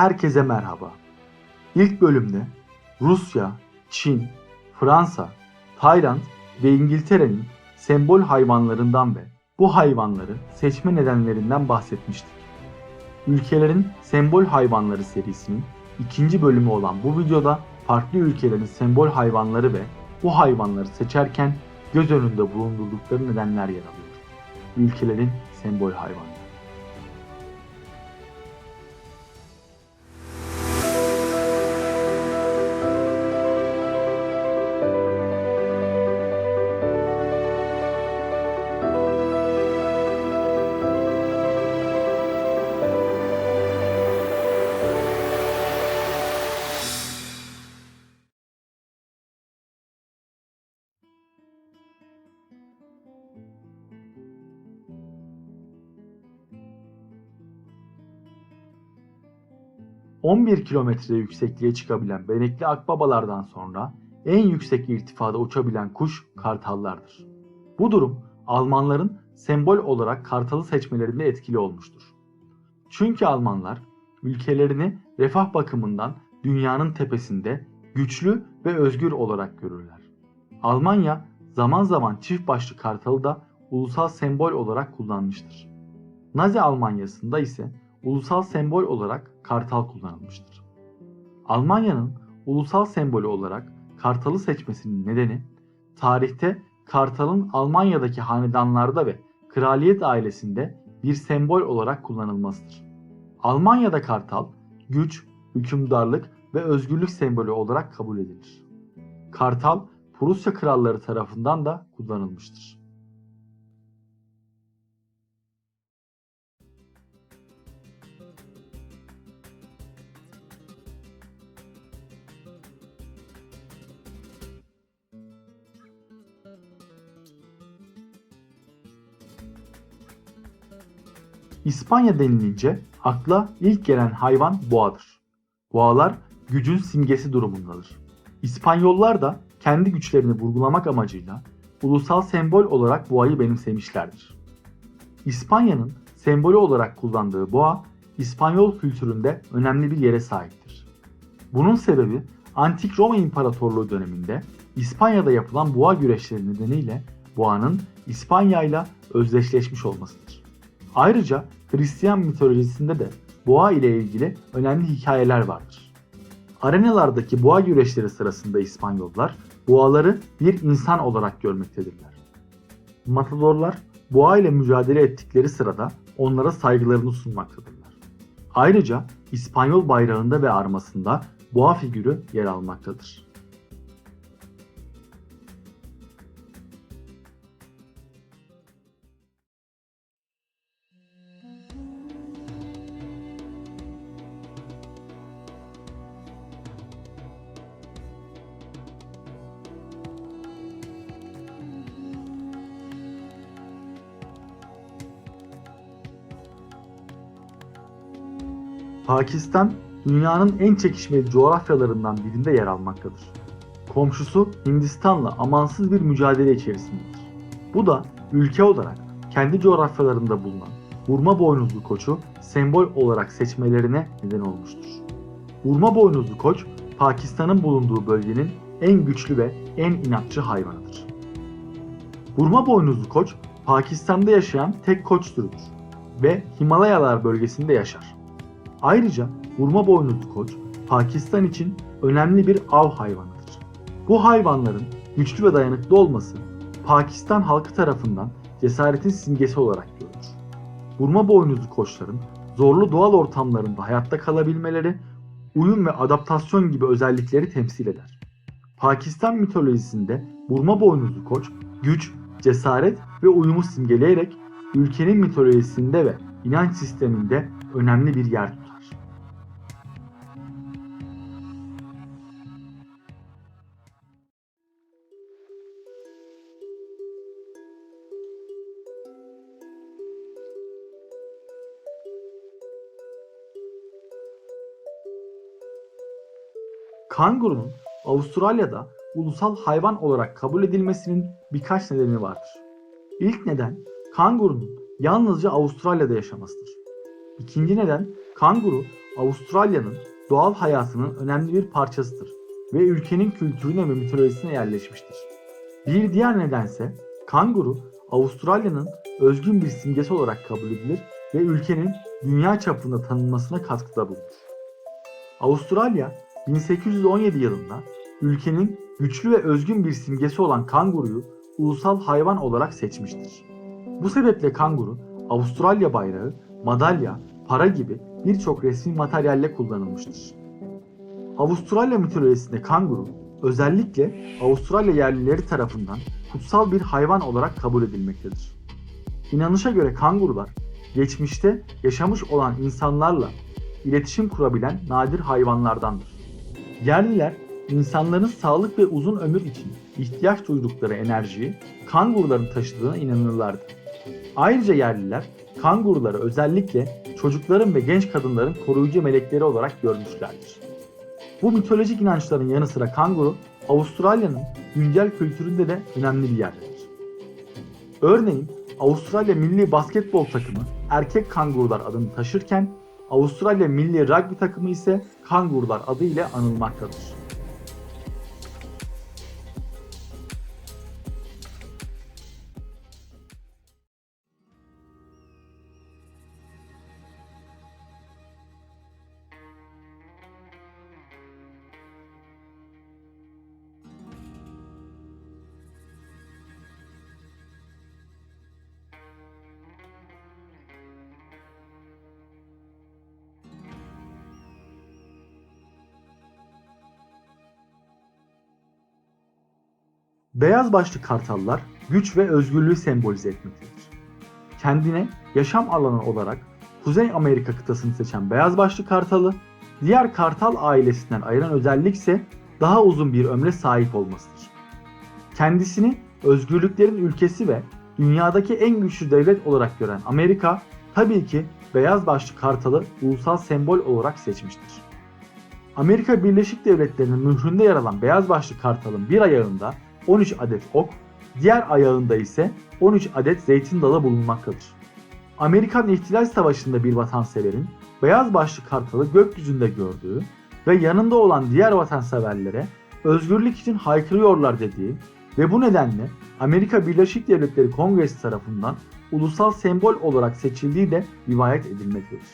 Herkese merhaba. İlk bölümde Rusya, Çin, Fransa, Tayland ve İngiltere'nin sembol hayvanlarından ve bu hayvanları seçme nedenlerinden bahsetmiştik. Ülkelerin sembol hayvanları serisinin ikinci bölümü olan bu videoda farklı ülkelerin sembol hayvanları ve bu hayvanları seçerken göz önünde bulundurdukları nedenler yer alıyor. Ülkelerin sembol hayvanları. ...11 kilometre yüksekliğe çıkabilen benekli akbabalardan sonra en yüksek irtifada uçabilen kuş kartallardır. Bu durum Almanların sembol olarak kartalı seçmelerinde etkili olmuştur. Çünkü Almanlar ülkelerini refah bakımından dünyanın tepesinde güçlü ve özgür olarak görürler. Almanya zaman zaman çift başlı kartalı da ulusal sembol olarak kullanmıştır. Nazi Almanyası'nda ise ulusal sembol olarak kartal kullanılmıştır. Almanya'nın ulusal sembolü olarak kartalı seçmesinin nedeni tarihte kartalın Almanya'daki hanedanlarda ve kraliyet ailesinde bir sembol olarak kullanılmasıdır. Almanya'da kartal güç, hükümdarlık ve özgürlük sembolü olarak kabul edilir. Kartal Prusya kralları tarafından da kullanılmıştır. İspanya denilince akla ilk gelen hayvan boğadır. Boğalar gücün simgesi durumundadır. İspanyollar da kendi güçlerini vurgulamak amacıyla ulusal sembol olarak boğayı benimsemişlerdir. İspanya'nın sembolü olarak kullandığı boğa, İspanyol kültüründe önemli bir yere sahiptir. Bunun sebebi Antik Roma İmparatorluğu döneminde İspanya'da yapılan boğa güreşleri nedeniyle boğanın İspanya ile özdeşleşmiş olmasıdır. Ayrıca Hristiyan mitolojisinde de boğa ile ilgili önemli hikayeler vardır. Arenalardaki boğa güreşleri sırasında İspanyollar boğaları bir insan olarak görmektedirler. Matadorlar boğa ile mücadele ettikleri sırada onlara saygılarını sunmaktadırlar. Ayrıca İspanyol bayrağında ve armasında boğa figürü yer almaktadır. Pakistan dünyanın en çekişmeli coğrafyalarından birinde yer almaktadır. Komşusu Hindistan'la amansız bir mücadele içerisindedir. Bu da ülke olarak kendi coğrafyalarında bulunan vurma boynuzlu koçu sembol olarak seçmelerine neden olmuştur. Vurma boynuzlu koç Pakistan'ın bulunduğu bölgenin en güçlü ve en inatçı hayvanıdır. Vurma boynuzlu koç Pakistan'da yaşayan tek koç türüdür ve Himalayalar bölgesinde yaşar. Ayrıca vurma boynuzlu koç Pakistan için önemli bir av hayvanıdır. Bu hayvanların güçlü ve dayanıklı olması Pakistan halkı tarafından cesaretin simgesi olarak görülür. Vurma boynuzlu koçların zorlu doğal ortamlarında hayatta kalabilmeleri, uyum ve adaptasyon gibi özellikleri temsil eder. Pakistan mitolojisinde vurma boynuzlu koç güç, cesaret ve uyumu simgeleyerek ülkenin mitolojisinde ve inanç sisteminde önemli bir yer tutar. Kangurunun Avustralya'da ulusal hayvan olarak kabul edilmesinin birkaç nedeni vardır. İlk neden kangurunun yalnızca Avustralya'da yaşamasıdır. İkinci neden kanguru Avustralya'nın doğal hayatının önemli bir parçasıdır ve ülkenin kültürüne ve mitolojisine yerleşmiştir. Bir diğer nedense kanguru Avustralya'nın özgün bir simgesi olarak kabul edilir ve ülkenin dünya çapında tanınmasına katkıda bulunur. Avustralya 1817 yılında ülkenin güçlü ve özgün bir simgesi olan kanguruyu ulusal hayvan olarak seçmiştir. Bu sebeple kanguru Avustralya bayrağı, madalya, para gibi birçok resmi materyalle kullanılmıştır. Avustralya mitolojisinde kanguru özellikle Avustralya yerlileri tarafından kutsal bir hayvan olarak kabul edilmektedir. İnanışa göre kangurular geçmişte yaşamış olan insanlarla iletişim kurabilen nadir hayvanlardandır. Yerliler insanların sağlık ve uzun ömür için ihtiyaç duydukları enerjiyi kanguruların taşıdığına inanırlardı. Ayrıca yerliler kanguruları özellikle çocukların ve genç kadınların koruyucu melekleri olarak görmüşlerdir. Bu mitolojik inançların yanı sıra kanguru Avustralya'nın güncel kültüründe de önemli bir yerdedir. Örneğin Avustralya milli basketbol takımı erkek kangurular adını taşırken Avustralya milli rugby takımı ise kangurular adı ile anılmaktadır. Beyaz başlı kartallar güç ve özgürlüğü sembolize etmektedir. Kendine yaşam alanı olarak Kuzey Amerika kıtasını seçen beyaz başlı kartalı, diğer kartal ailesinden ayıran özellik ise daha uzun bir ömre sahip olmasıdır. Kendisini özgürlüklerin ülkesi ve dünyadaki en güçlü devlet olarak gören Amerika, tabii ki beyaz başlı kartalı ulusal sembol olarak seçmiştir. Amerika Birleşik Devletleri'nin mühründe yer alan beyaz başlı kartalın bir ayağında 13 adet ok, diğer ayağında ise 13 adet zeytin dalı bulunmaktadır. Amerikan İhtilal Savaşı'nda bir vatanseverin beyaz başlı kartalı gökyüzünde gördüğü ve yanında olan diğer vatanseverlere özgürlük için haykırıyorlar dediği ve bu nedenle Amerika Birleşik Devletleri Kongresi tarafından ulusal sembol olarak seçildiği de rivayet edilmektedir.